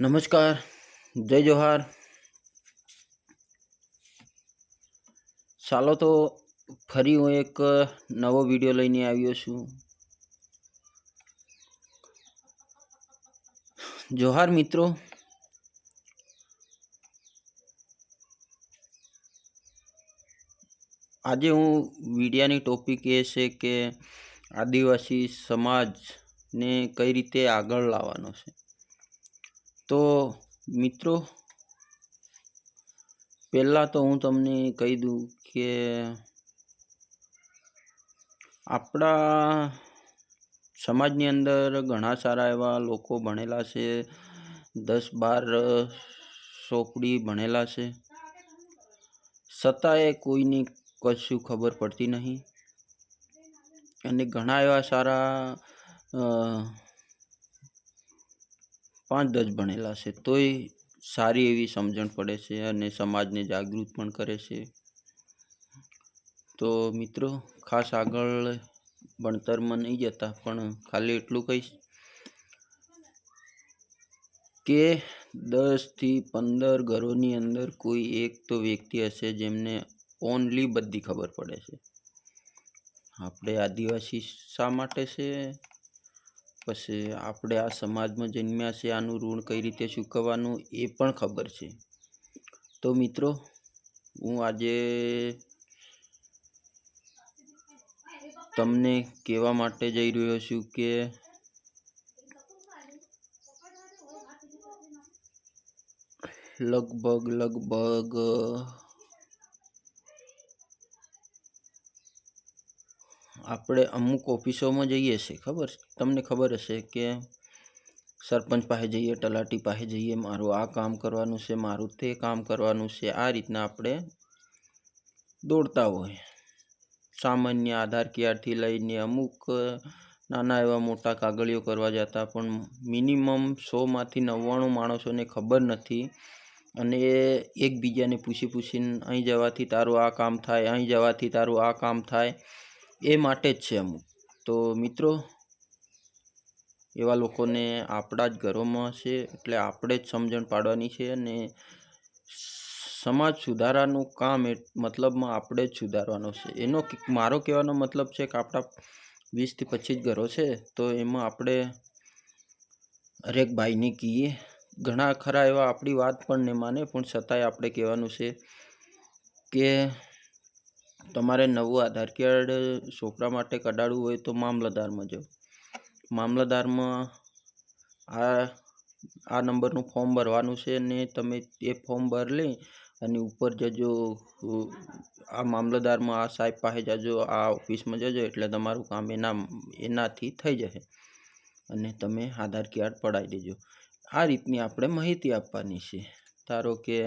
નમસ્કાર, જય જોહાર. ચાલો તો ફરી હું એક નવો વીડિયો લઈને આવ્યો છું. જોહાર મિત્રો, આજે હું વિડિયાની ટોપિક એ છે કે આદિવાસી સમાજને કઈ રીતે આગળ લાવવાનો છે. તો મિત્રો, પહેલાં તો હું તમને કહી દઉં કે આપણા સમાજની અંદર ઘણા સારા એવા લોકો ભણેલા છે. દસ બાર સોપડી ભણેલા છે. છતાંય કોઈની કશું ખબર પડતી નહીં. અને ઘણા એવા સારા પાંચ દસ ભણેલા છે, તોય સારી એવી સમજણ પડે છે અને સમાજને જાગૃત પણ કરે છે. તો મિત્રો, ખાસ આગળ ભણતરમાં નહીં જતા, પણ ખાલી એટલું કહીશ કે દસથી પંદર ઘરોની અંદર કોઈ એક તો વ્યક્તિ હશે જેમને ઓનલી બધી ખબર પડે છે. આપણે આદિવાસી શા માટે છે? પછી આપણે આ સમાજમાં જન્મ્યા છે, આનું ઋણ કઈ રીતે ચૂકવવાનું એ પણ ખબર છે. તો મિત્રો, હું આજે તમને કહેવા માટે જઈ રહ્યો છું કે લગભગ લગભગ આપણે અમુક ઓફિસોમાં જઈએ છીએ, ખબર? તમને ખબર હશે કે સરપંચ પાસે જઈએ, તલાટી પાસે જઈએ, મારું આ કામ કરવાનું છે, મારું તે કામ કરવાનું છે, આ રીતના આપણે દોડતા હોય. સામાન્ય આધાર કાર્ડથી લઈને અમુક નાના એવા મોટા કાગળીઓ કરવા જતા, પણ મિનિમમ સોમાંથી નવ્વાણું માણસોને ખબર નથી અને એ એકબીજાને પૂછી પૂછીને, અહીં જવાથી તારું આ કામ થાય, અહીં જવાથી તારું આ કામ થાય. એ માટે જ છે અમુક. તો મિત્રો, એવા લોકોને આપણા જ ઘરોમાં છે, એટલે આપણે જ સમજણ પાડવાની છે અને સમાજ સુધારાનું કામ એ મતલબમાં આપણે જ સુધારવાનો છે. એનો મારો કહેવાનો મતલબ છે કે આપણા વીસથી પચીસ ઘરો છે, તો એમાં આપણે હરેક ભાઈને કહીએ. ઘણા ખરા એવા આપણી વાત પણ ને માને, પણ છતાંય આપણે કહેવાનું છે કે તમારે નવું આધાર કાર્ડ છોકરા માટે કઢાડવું હોય તો મામલતદારમાં જાઓ. મામલતદારમાં આ આ નંબરનું ફોર્મ ભરવાનું છે ને તમે એ ફોર્મ ભરી અને ઉપર જજો, આ મામલતદારમાં આ સાહેબ પાસે જજો, આ ઓફિસમાં જજો એટલે તમારું કામ એના, એનાથી થઈ જશે અને તમે આધાર કાર્ડ પડાવી દેજો. આ રીતની આપણે માહિતી આપવાની છે. ધારો કે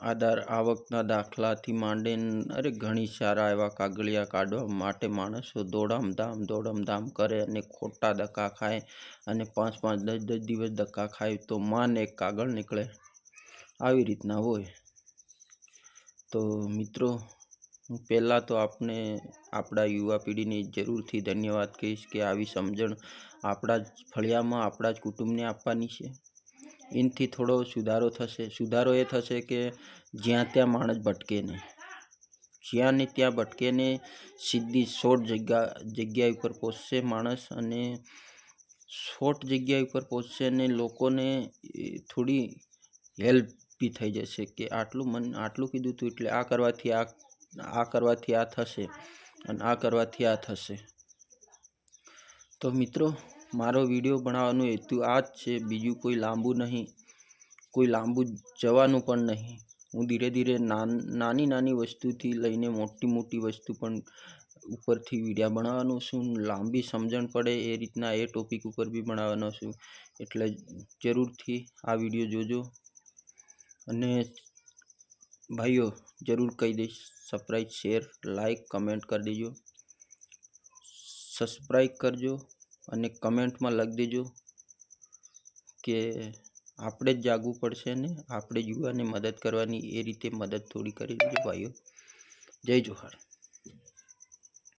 આધાર આવકના દાખલાથી માંડીને, અરે ઘણી સારા એવા કાગળિયા કાઢવા માટે માણસો દોડમધામ દોડમધામ કરે અને ખોટા ધક્કા ખાય અને પાંચ પાંચ, દસ દસ દિવસ ધક્કા ખાય તો માને એક કાગળ નીકળે. આવી રીતના હોય. તો મિત્રો, હું પહેલાં તો આપણે આપણા યુવા પેઢીને જરૂરથી ધન્યવાદ કહીશ કે આવી સમજણ આપણા જ ફળિયામાં, આપણા જ કુટુંબને આપવાની છે. એનાથી થોડો સુધારો થશે. સુધારો એ થશે કે જ્યાં ત્યાં માણસ ભટકે નહીં. જ્યાં ને ત્યાં ભટકે ને સીધી શોર્ટ જગ્યા જગ્યા ઉપર પહોંચશે માણસ અને શોર્ટ જગ્યા ઉપર પહોંચશે અને લોકોને થોડી હેલ્પ બી થઈ જશે કે આટલું મન, આટલું કીધું હતું એટલે આ કરવાથી આ આ કરવાથી આ થશે અને આ કરવાથી આ થશે. તો મિત્રો મારો વીડિયો બનાવવાનો હેતુ આ જ છે, બીજું કોઈ લાંબુ નહીં, કોઈ લાંબુ જવાનું પણ નહીં. હું ધીરે ધીરે નાની નાની વસ્તુથી લઈને મોટી મોટી વસ્તુ પણ ઉપરથી વિડીયા બનાવવાનો છું. લાંબી સમજણ પડે એ રીતના એ ટોપિક ઉપર બી બનાવવાનો છું. એટલે જરૂરથી આ વીડિયો જોજો. અને ભાઈઓ, જરૂર કહી દઈશ સબસ્ક્રાઈબ શેર લાઈક કમેન્ટ કરી દેજો. સબસ્ક્રાઈબ કરજો. અને કમેન્ટમાં લખી દેજો કે આપણે જ જાગવું પડશે ને આપણે યુવાને મદદ કરવાની એ રીતે મદદ થોડી કરી દેજો ભાઈઓ. જય જોહાર.